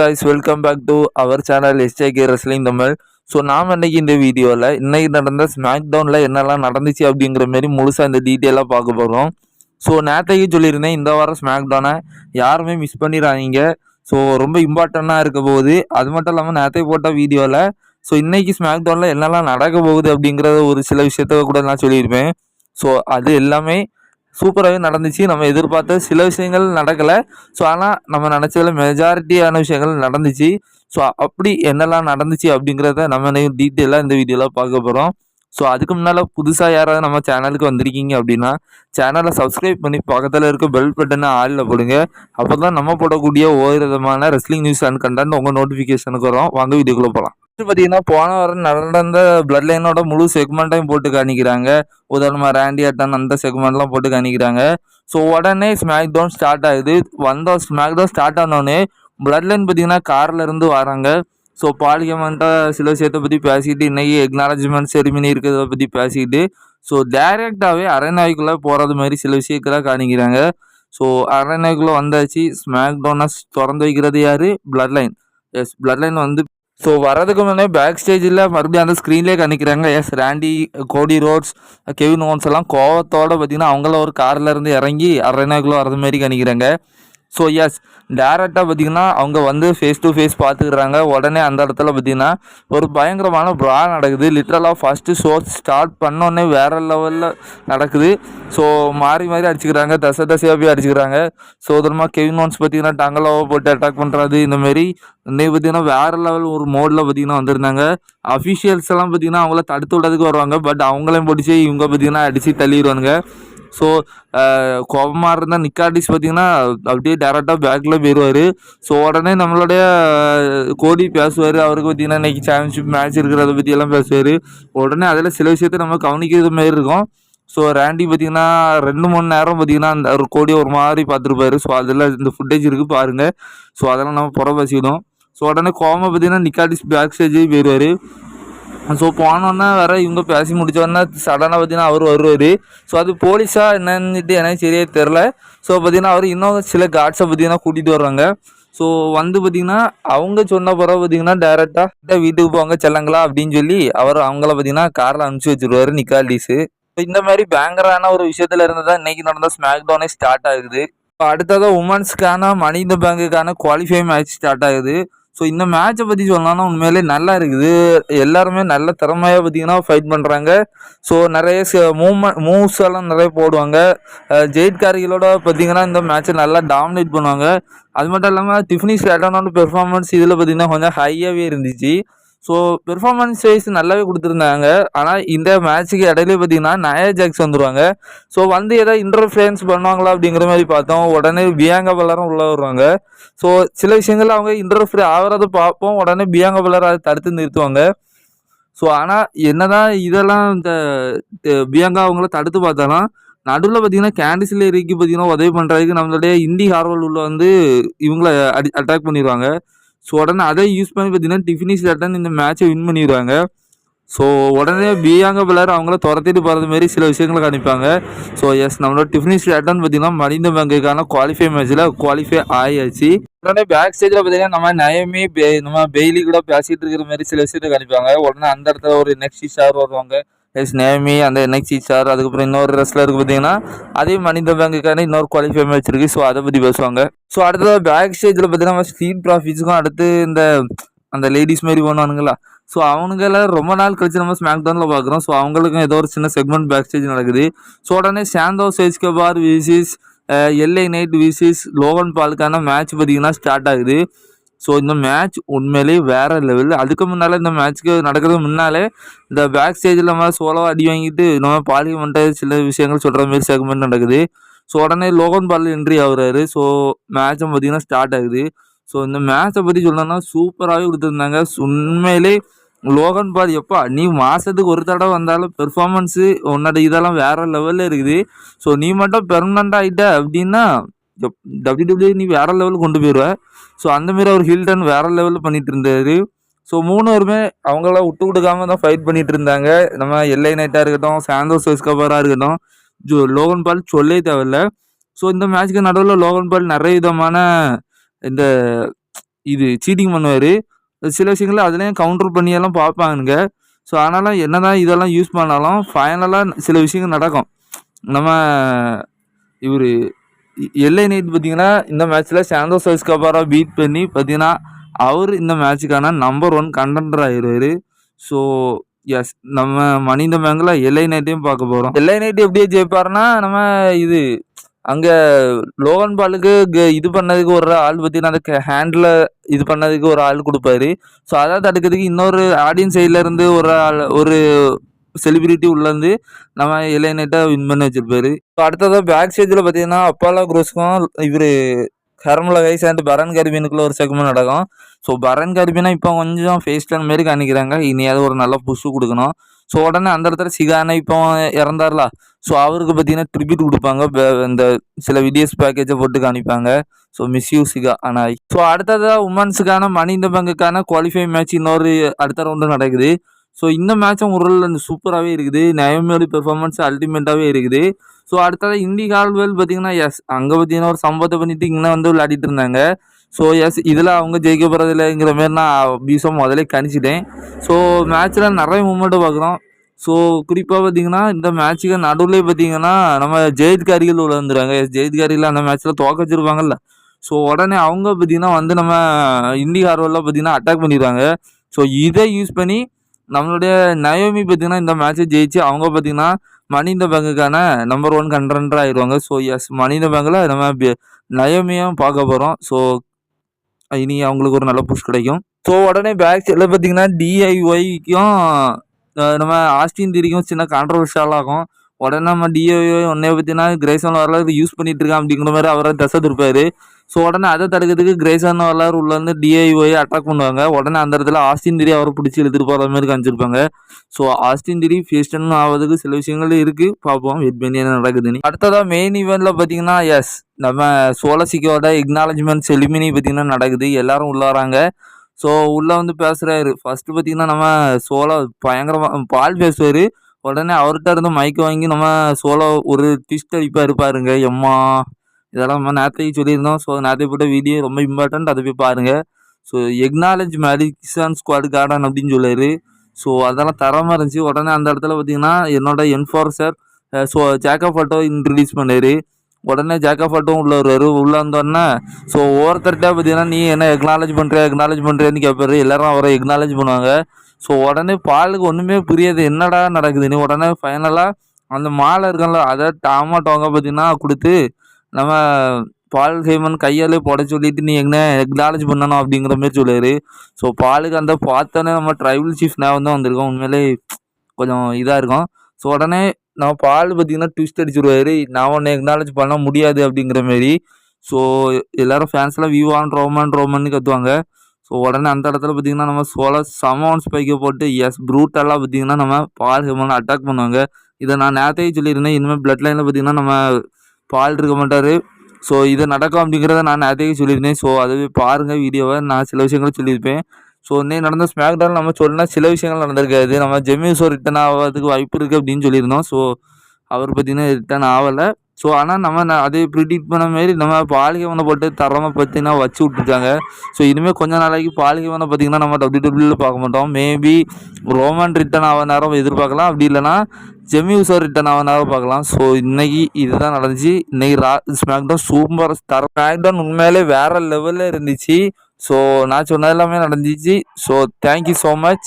guys welcome back to our channel SJK wrestling Tamil so நாம் இன்னைக்கு இந்த வீடியோவில் இன்றைக்கி நடந்த ஸ்மாக் டவுனில் என்னெல்லாம் நடந்துச்சு அப்படிங்கிற மாரி முழுசாக இந்த டீட்டெயிலாக பார்க்க போகிறோம் ஸோ நேற்றைக்கு சொல்லியிருந்தேன் இந்த வாரம் ஸ்மாக் டவுனை யாருமே மிஸ் பண்ணிடுறாங்க ஸோ ரொம்ப இம்பார்ட்டண்ட்டாக இருக்க போகுது. அது மட்டும் இல்லாமல் நேற்றை போட்ட வீடியோவில் ஸோ இன்றைக்கி ஸ்மாக் டவுனில் என்னெல்லாம் நடக்க போகுது அப்படிங்கிறத ஒரு சில விஷயத்த கூட நான் சொல்லியிருப்பேன். ஸோ அது எல்லாமே சூப்பராகவே நடந்துச்சு. நம்ம எதிர்பார்த்த சில விஷயங்கள் நடக்கலை. ஸோ ஆனால் நம்ம நினச்சதில் மெஜாரிட்டியான விஷயங்கள் நடந்துச்சு. ஸோ அப்படி என்னெல்லாம் நடந்துச்சு அப்படிங்கிறத நம்ம டீட்டெயிலாக இந்த வீடியோவில் பார்க்க போகிறோம் ஸோ அதுக்கு முன்னால் புதுசாக யாராவது நம்ம சேனலுக்கு வந்திருக்கீங்க அப்படின்னா சேனலை சப்ஸ்கிரைப் பண்ணி பக்கத்தில் இருக்க பெல் பட்டனை ஆளில் போடுங்க. அப்போ தான் நம்ம போடக்கூடிய ஒவ்வொரு விதமான ரெஸ்லிங் நியூஸ் அண்ட் கண்டென்ட் உங்கள் நோட்டிஃபிகேஷனுக்கு வரும். வாங்க வீடியோக்குள்ளே போகலாம் பார்த்தீங்கன்னா போன வாரம் நடந்த பிளட் லைனோட முழு செக்மெண்ட்டையும் போட்டு காணிக்கிறாங்க. உதாரணமாக ரேண்டி அட்டன் அந்த செக்மெண்ட்லாம் போட்டு காணிக்கிறாங்க. ஸோ உடனே ஸ்மாக் டவுன் ஸ்டார்ட் ஆகுது. வந்த ஸ்மாக் டவுன் ஸ்டார்ட் ஆனோடனே பிளட் லைன் பார்த்தீங்கன்னா கார்ல இருந்து வராங்க. ஸோ பார்லிமெண்ட்டாக சில விஷயத்தை பற்றி பேசிக்கிட்டு இன்னைக்கு எக்னாலஜ்மெண்ட் செரிமனி இருக்கிறத பற்றி பேசிக்கிட்டு ஸோ டைரெக்டாகவே அரைநாய்க்குள்ளே போகிறது மாதிரி சில விஷயத்தெல்லாம் காணிக்கிறாங்க. ஸோ அரைநாய்க்குள்ளே வந்தாச்சு. ஸ்மாக் டவுனை திறந்து வைக்கிறது யார்? Bloodline yes Bloodline வந்து ஸோ வரதுக்கு முன்னே பேக் ஸ்டேஜில் மறுபடியும் அந்த ஸ்க்ரீன்லேயே கணிக்கிறாங்க எஸ் ராண்டி கோடி ரோட்ஸ் கெவின் ஓன்ஸ் எல்லாம் கோவத்தோட பார்த்திங்கன்னா அவங்கள ஒரு கார்ல இருந்து இறங்கி அரைநாக்குள்ள வரது மாதிரி கணிக்கிறாங்க ஸோ எஸ் டேரெக்டாக பார்த்தீங்கன்னா அவங்க வந்து ஃபேஸ் டு ஃபேஸ் பார்த்துக்கிறாங்க உடனே அந்த இடத்துல பார்த்தீங்கன்னா ஒரு பயங்கரமான ப்ரா நடக்குது. லிட்ரலாக ஃபஸ்ட்டு ஷோ ஸ்டார்ட் பண்ணோடனே வேறு லெவலில் நடக்குது. ஸோ மாறி மாறி அடிச்சுக்கிறாங்க. தசை தசையாக போய் அடிச்சுக்கிறாங்க. ஸோ உதரமாக கெவின் ஓன்ஸ் பார்த்தீங்கன்னா டங்கலாவை போட்டு அட்டாக் பண்ணுறது இந்தமாரி இன்னைக்கு பார்த்தீங்கன்னா வேறு லெவல் ஒரு மோடில் பார்த்தீங்கன்னா வந்திருந்தாங்க. அஃபிஷியல்ஸ் எல்லாம் பார்த்தீங்கன்னா அவங்கள தடுத்து விடுறதுக்கு வருவாங்க. பட் அவங்களையும் பிடிச்சி இவங்க பார்த்தீங்கன்னா அடித்து தள்ளிடுவானுங்க. ஸோ கோபமாக இருந்தால் நிக்காடிஸ் பார்த்தீங்கன்னா அப்படியே டேரெக்டாக பேக்கில் போயிடுவார் ஸோ உடனே நம்மளுடைய கோடி பேசுவார். அவருக்கு பார்த்தீங்கன்னா இன்னைக்கு சாம்பியன்ஷிப் மேட்ச் இருக்கிறத பற்றி எல்லாம் பேசுவார். உடனே அதில் சில விஷயத்த நம்ம கவனிக்கிறது மாதிரி இருக்கும். ஸோ ரேண்டி பார்த்தீங்கன்னா ரெண்டு மூணு நேரம் பார்த்தீங்கன்னா அந்த ஒரு கோடியை ஒரு மாதிரி பார்த்துருப்பாரு. ஸோ அதில் இந்த ஃபுட்டேஜ் இருக்குது பாருங்கள் ஸோ அதெல்லாம் நம்ம புற பேசிக்கிடும் ஸோ உடனே கோமா பார்த்தீங்கன்னா நிக்காடிஸ் பேக் ஸ்டேஜ் போயிடுவார் ஸோ போனோன்னே வேற இவங்க பேசி முடிச்சோடனே சடனாக பார்த்தீங்கன்னா அவர் வருவார். ஸோ அது போலீஸாக என்னன்னுட்டு எனக்கு சரியே தெரில ஸோ பார்த்தீங்கன்னா அவர் இன்னும் சில கார்ட்ஸை பார்த்தீங்கன்னா கூட்டிகிட்டு வர்றாங்க. ஸோ வந்து பார்த்தீங்கன்னா அவங்க சொன்ன பிறகு பார்த்தீங்கன்னா டேரெக்டாக வீட்டுக்கு போங்க செல்லங்களா அப்படின்னு சொல்லி அவர் அவங்கள பார்த்தீங்கன்னா காரில் அனுப்பிச்சி வச்சிருவாரு இப்போ இந்த மாதிரி பயங்கரான ஒரு விஷயத்துல இருந்து தான் இன்னைக்கு நடந்த ஸ்மாக் டவுனே ஸ்டார்ட் ஆகுது. இப்போ அடுத்ததாக உமன்ஸ்க்கான மணி இந்த பேங்குக்கான குவாலிஃபை மேட்ச் ஸ்டார்ட் ஆகுது. ஸோ இந்த மேட்சை பற்றி சொல்லலாம்னா உண்மையிலே நல்லா இருக்குது. எல்லாருமே நல்ல திறமையாக பார்த்தீங்கன்னா ஃபைட் பண்ணுறாங்க ஸோ நிறைய மூவ்மெண்ட் மூவ்ஸ் எல்லாம் நிறைய போடுவாங்க. ஜெயிட் காரிகளோட பார்த்தீங்கன்னா இந்த மேட்சை நல்லா டாமினேட் பண்ணுவாங்க. அது மட்டும் இல்லாமல் டிஃபினி ஸ்லேட்டனோட பெர்ஃபார்மன்ஸ் இதில் பார்த்தீங்கன்னா கொஞ்சம் ஹையாகவே இருந்துச்சு. ஸோ பெர்ஃபார்மன்ஸ் வைஸ் நல்லாவே கொடுத்துருந்தாங்க. ஆனால் இந்த மேட்ச்சுக்கு இடையில பார்த்தீங்கன்னா நயா ஜாக்ஸ் வந்துடுவாங்க ஸோ வந்து ஏதாவது இன்டர்ஃபரன்ஸ் பண்ணுவாங்களா அப்படிங்கிற மாதிரி பார்த்தோம். உடனே பியாங்க பலரும் உள்ளே வருவாங்க. ஸோ சில விஷயங்கள் அவங்க இன்டர்ஃபியர் ஆகிறத பார்ப்போம். உடனே பியாங்க பலர் அதை தடுத்து நிறுத்துவாங்க. ஸோ ஆனால் என்னதான் இதெல்லாம் இந்த பியாங்கா அவங்கள தடுத்து பார்த்தாலும் நடுவில் பார்த்தீங்கன்னா கேண்டிஸ்ல இறக்கி பார்த்தீங்கன்னா உதவி பண்ணுறதுக்கு நம்மளுடைய இந்தி ஹார்வல் உள்ள வந்து இவங்கள அடி அட்டாக் பண்ணிடுவாங்க. ஸோ உடனே அதை யூஸ் பண்ணி பார்த்தீங்கன்னா டிஃபினிஸ் ரிட்டன் இந்த மேட்சை வின் பண்ணிடுவாங்க. ஸோ உடனே பியாங்க பிள்ளைர் அவங்கள துரத்திட்டு போகிறது மாரி சில விஷயங்களை காணிப்பாங்க ஸோ எஸ் நம்மளோட டிஃபினிஸ் ரிட்டன் பார்த்தீங்கன்னா மனித பேங்குக்கான குவாலிஃபை மேட்ச்சில் குவாலிஃபை ஆயாச்சு. உடனே பேக் ஸ்டேஜில் பார்த்தீங்கன்னா நம்ம நயமே நம்ம பெய்லி கூட பேசிகிட்டு இருக்கிற மாதிரி சில விஷயத்தை காணிப்பாங்க உடனே அந்த இடத்துல ஒரு நெக்ஸ்ட் ஸ்டார் வருவாங்க. எஸ் நேமி அந்த என்எக்சி சார் அதுக்கப்புறம் இன்னொரு ரெஸ்லருக்கு பார்த்தீங்கன்னா அதே மனித பேங்குக்கான இன்னொரு குவாலிஃபை மேட்ச் இருக்குது ஸோ அதை பற்றி பேசுவாங்க. ஸோ அடுத்தது பேக் ஸ்டேஜில் பார்த்தீங்கன்னா ஸ்ட்ரீட் ப்ராஃபிட்ஸுக்கும் அடுத்து இந்த அந்த லேடிஸ் மாதிரி பண்ணுவானுங்களா? ஸோ அவங்கள ரொம்ப நாள் கழிச்சு நம்ம ஸ்மாக் டவுனில் பார்க்குறோம். ஸோ அவங்களுக்கும் ஏதோ ஒரு சின்ன செக்மெண்ட் பேக் ஸ்டேஜ் நடக்குது. ஸோ உடனே Santos Escobar versus LA Knight versus Logan பாலுக்கான match பார்த்தீங்கன்னா ஸ்டார்ட் ஆகுது. ஸோ இந்த மேட்ச் உண்மையிலே வேறு லெவல் அதுக்கு முன்னால் இந்த மேட்ச்க்கு நடக்கிறதுக்கு முன்னாலே இந்த பேக் ஸ்டேஜில் நம்ம சோலோவாக அடி வாங்கிட்டு நம்ம பார்லிமெண்ட்டை சில விஷயங்கள் சொல்கிற மாதிரி செக்மெண்ட் நடக்குது. ஸோ உடனே லோகன் பால் என்ட்ரி ஆகுறாரு. ஸோ மேட்சை பார்த்தீங்கன்னா ஸ்டார்ட் ஆகுது. ஸோ இந்த மேட்சை பற்றி சொல்லணும்னா சூப்பராகவே கொடுத்துருந்தாங்க. உண்மையிலே லோகன் பால் எப்போ நீ மாதத்துக்கு ஒரு தடவை வந்தாலும் பெர்ஃபார்மன்ஸு உன்னோட இதெல்லாம் வேற லெவலில் இருக்குது. ஸோ நீ மட்டும் பெர்மனண்ட் ஆகிட்ட அப்படின்னா டபிள்யூ டபிள்யூ நீ வேற லெவலுக்கு கொண்டு போயிடுவ ஸோ அந்தமாரி அவர் ஹில்டன் வேற லெவலில் பண்ணிட்டு இருந்தாரு. ஸோ மூணுவருமே அவங்களாம் விட்டு கொடுக்காம தான் ஃபைட் பண்ணிட்டு இருந்தாங்க. நம்ம எல்ஐ நைட்டாக இருக்கட்டும் சாந்தோஸ் வெஸ்கபராக இருக்கட்டும் ஜோ லோகன் பால் சொல்லே தேவையில்ல. ஸோ இந்த மேட்ச்க்கு நடுவில் லோகன் பால் நிறைய விதமான இந்த இது சீட்டிங் பண்ணுவார். சில விஷயங்கள் அதுலேயும் கவுண்டர் பண்ணியெல்லாம் பார்ப்பாங்க ஸோ அதனால் என்ன தான் இதெல்லாம் யூஸ் பண்ணாலும் ஃபைனலாக சில விஷயங்கள் நடக்கும். நம்ம இவர் எல்லை நீட் பார்த்தீங்கன்னா இந்த மேட்ச்சில் சாந்தோஸ் எஸ்கபாரா பீட் பண்ணி பார்த்தீங்கன்னா அவர் இந்த மேட்ச்சுக்கான நம்பர் ஒன் கண்டென்டர் ஆயிடுவார். ஸோ எஸ் நம்ம மனித பேங்கில் எல்ஐ நைட்டையும் பார்க்க போகிறோம் எல்ஐ நைட் எப்படியே ஜெயிப்பாருன்னா நம்ம இது அங்கே லோகன் பாலுக்கு க- இது பண்ணதுக்கு ஒரு ஆள் பார்த்தீங்கன்னா அந்த ஹேண்டில் இது பண்ணதுக்கு ஒரு ஆள் கொடுப்பாரு. ஸோ அதை தடுக்கிறதுக்கு இன்னொரு ஆடியன்ஸ் சைடில் இருந்து ஒரு ஆள் ஒரு செலிபிரிட்டி உள்ளேருந்து நம்ம எல்ஐ வின் பண்ணி வச்சிருப்பாரு. இப்போ அடுத்ததாக பேக் ஸ்டேஜில் பார்த்தீங்கன்னா அப்பாலா குரோஸ்க்கும் இவர் ஹர்மலா கைஸ் அண்ட் பரன் கரிபினுக்குள்ள ஒரு செக்மெண்ட் நடக்கும். ஸோ பரன் கரிபினா இப்போ கொஞ்சம் ஃபேஸ் டர்ன் மாரி காணிக்கிறாங்க இனியாவது ஒரு நல்ல புஷ் கொடுக்கணும். ஸோ உடனே அந்த இடத்துல சிகானா இப்போ இறந்தார்ல. ஸோ அவருக்கு பார்த்தீங்கன்னா ட்ரிபியூட் கொடுப்பாங்க. இந்த சில வீடியோஸ் பேக்கேஜை போட்டு காணிப்பாங்க ஸோ மிஸ்யூ சிகா. ஆனால் ஸோ அடுத்ததாக உமன்ஸுக்கான மணி இந்த பங்குக்கான குவாலிஃபை மேட்ச் இன்னொரு அடுத்த ரவுண்டு நடக்குது. ஸோ இந்த மேட்சும் ஒரு சூப்பராகவே இருக்குது. நயமோட பெர்ஃபார்மன்ஸ் அல்டிமேட்டாகவே இருக்குது. ஸோ அடுத்தது இந்தி கால்வெல் பார்த்தீங்கன்னா எஸ் அங்கே பார்த்தீங்கன்னா ஒரு சம்பவத்தை பண்ணிட்டு இங்கே வந்து விளையாடிட்டு இருந்தாங்க. ஸோ எஸ் இதில் அவங்க ஜெயிக்க போகிறதில்லங்கிற மாரி நான் பீசம் முதலே கணிச்சிட்டேன். ஸோ மேட்ச்சில் நிறைய மூமெண்ட்டு பார்க்குறோம். ஸோ குறிப்பாக பார்த்தீங்கன்னா இந்த மேட்ச்சுக்கு நடுவில் பார்த்தீங்கன்னா நம்ம ஜெயித் காரிகள் உள்ள வந்துடுறாங்க எஸ் ஜெயித் காரிகள் அந்த மேட்ச்சில் தோக்க வச்சிருப்பாங்கல்ல. ஸோ உடனே அவங்க பார்த்தீங்கன்னா வந்து நம்ம இந்தி கார்வெல்லாம் பார்த்தீங்கன்னா அட்டாக் பண்ணிடுவாங்க ஸோ இதை யூஸ் பண்ணி நம்மளுடைய நயோமி பார்த்தீங்கன்னா இந்த மேட்ச்சை ஜெயிச்சு அவங்க பார்த்திங்கன்னா மணி இந்த பேங்குக்கான நம்பர் ஒன் கண்டென்டர் ஆயிடுவாங்க. So yes money in the பேங்கில் நம்ம நயோமியும் பார்க்க போகிறோம் ஸோ இனி அவங்களுக்கு ஒரு நல்ல புஷ் கிடைக்கும். ஸோ உடனே பேக் சைடில் பார்த்தீங்கன்னா டிஐஒய்க்கும் நம்ம ஆஸ்டின் திரிக்கும் சின்ன கான்ட்ரவர்ஷியலாகும் உடனே நம்ம டிஐஒய் உடனே பார்த்தீங்கன்னா கிரேசன் வரலாறு யூஸ் பண்ணிட்டு இருக்கான் அப்படிங்கிற மாதிரி அவரை தசை திருப்பார். ஸோ உடனே அதை தடுக்கிறதுக்கு கிரேசன் வரலாறு உள்ள வந்து டிஐஒய் அட்டாக் பண்ணுவாங்க. உடனே அந்த இடத்துல ஆஸ்டின் திரி அவரை பிடிச்சி இழுத்துட்டு போகிற மாதிரி காமிச்சிருப்பாங்க. ஸோ ஆஸ்டின் திரி ஃபேஸ்டன் ஆகிறதுக்கு சில விஷயங்கள் இருக்குது பார்ப்போம். வெயிட் பண்ணி என்ன நடக்குதுன்னு அடுத்ததாக மெயின் ஈவெண்ட்டில் பார்த்தீங்கன்னா எஸ் நம்ம சோலசிக்கோட எக்னாலஜ்மெண்ட் செலிமினி பார்த்தீங்கன்னா நடக்குது. எல்லாரும் உள்ள வராங்க. ஸோ உள்ளே வந்து பேசுகிறாரு ஃபஸ்ட்டு பார்த்தீங்கன்னா நம்ம சோலா பயங்கரமாக பால் பேசுவார். உடனே அவர்கிட்ட இருந்து மைக் வாங்கி நம்ம சோலோ ஒரு ட்விஸ்ட் அடிப்பார் பாருங்க எம்மா. இதெல்லாம் நம்ம நேரத்தையும் சொல்லியிருந்தோம். ஸோ நேரத்தை போட்ட வீடியோ ரொம்ப இம்பார்ட்டன்ட் அதை போய் பாருங்கள் so acknowledge Madison Square Garden அப்படின்னு சொல்லுவார் ஸோ அதெல்லாம் தரமாக இருந்துச்சு. உடனே அந்த இடத்துல பார்த்தீங்கன்னா என்னோட enforcer so Jacob Fatu introduce பண்ணார். உடனே ஜேக்கப் ஃபோட்டோவும் உள்ள வருவார். உள்ளே வந்தோடனே ஸோ ஒவ்வொருத்தர்கிட்ட பார்த்தீங்கன்னா நீ என்ன எக்னாலஜ் பண்ணுற எக்னாலஜ் பண்ணுறேன்னு கேட்பாரு எல்லாரும் அவரை எக்னாலஜ் பண்ணுவாங்க. ஸோ உடனே பாலுக்கு ஒன்றுமே புரியாது. என்னடா நடக்குதுன்னு உடனே ஃபைனலாக அந்த மாலை இருக்கல அதை டாமா டோங்க பார்த்தீங்கன்னா கொடுத்து நம்ம பால் ஹேமன் கையாலே போட சொல்லிட்டு நீ என்ன எக்னாலஜ் பண்ணணும் அப்படிங்கிற மாதிரி சொல்லுவார். ஸோ பாலுக்கு அந்த பார்த்தோன்னே நம்ம ட்ரைபல் சீஃப் ஞாபகம் தான் வந்திருக்கோம். உண்மையிலே கொஞ்சம் இதாக இருக்கும். ஸோ உடனே நம்ம பால் பார்த்தீங்கன்னா ட்விஸ்ட் அடிச்சிருவாரு. நான் உன்னை எக்னாலஜ் பண்ண முடியாது அப்படிங்கிற மாரி ஸோ எல்லாரும் ஃபேன்ஸ்லாம் வியூவான் ரோமன் ரோமன்னு கத்துவாங்க. ஸோ உடனே அந்த இடத்துல பார்த்தீங்கன்னா நம்ம சோலா சமௌண்ட் ஸ்பைக்கை போட்டு எஸ் ப்ரூட்டெல்லாம் பார்த்திங்கன்னா நம்ம பால் ஹெமன் அட்டாக் பண்ணுவாங்க. இதை நான் நேரத்தையே சொல்லியிருந்தேன். இனிமேல் பிளட் லைனில் பார்த்தீங்கன்னா நம்ம பால் இருக்க மாட்டார். ஸோ இது நடக்கும் அப்படிங்கிறத நான் நேரத்தையே சொல்லியிருந்தேன். ஸோ அதுவே பாருங்கள் வீடியோவை நான் சில விஷயங்களும் சொல்லியிருப்பேன். ஸோ இன்னைக்கு நடந்த ஸ்மாக் டவுன் நம்ம சொன்னா சில விஷயங்கள் நடந்திருக்காது. நம்ம ஜெமியூசோ ரிட்டர்ன் ஆகிறதுக்கு வாய்ப்பு இருக்குது அப்படின்னு சொல்லியிருந்தோம். ஸோ அவர் பார்த்தீங்கன்னா ரிட்டர்ன் ஆகலை. ஸோ ஆனால் நம்ம அதே ப்ரிடிக்ட் பண்ண மாரி நம்ம பாலிகவனை போட்டு தரமாக பார்த்தீங்கன்னா வச்சு விட்டுருக்காங்க. ஸோ இனிமேல் கொஞ்ச நாளைக்கு பாலிகவனை பார்த்தீங்கன்னா நம்ம டபிள்யூ டபிள்யூவில் பார்க்க மாட்டோம். மேபி ரோமன் ரிட்டர்ன் ஆக நேரம் எதிர்பார்க்கலாம். அப்படி இல்லைனா ஜெமியூசோ ரிட்டர்ன் ஆக நேரம் பார்க்கலாம். ஸோ இன்னைக்கு இதுதான் நடந்துச்சு. இன்னைக்கு ரா ஸ்மாக்டவுன் சூப்பர் தர ஸ்மாக்டவுன் உண்மையிலே வேறு லெவலில் இருந்துச்சு. ஸோ நான் சொன்னது எல்லாமே நடந்துச்சு. So thank you so much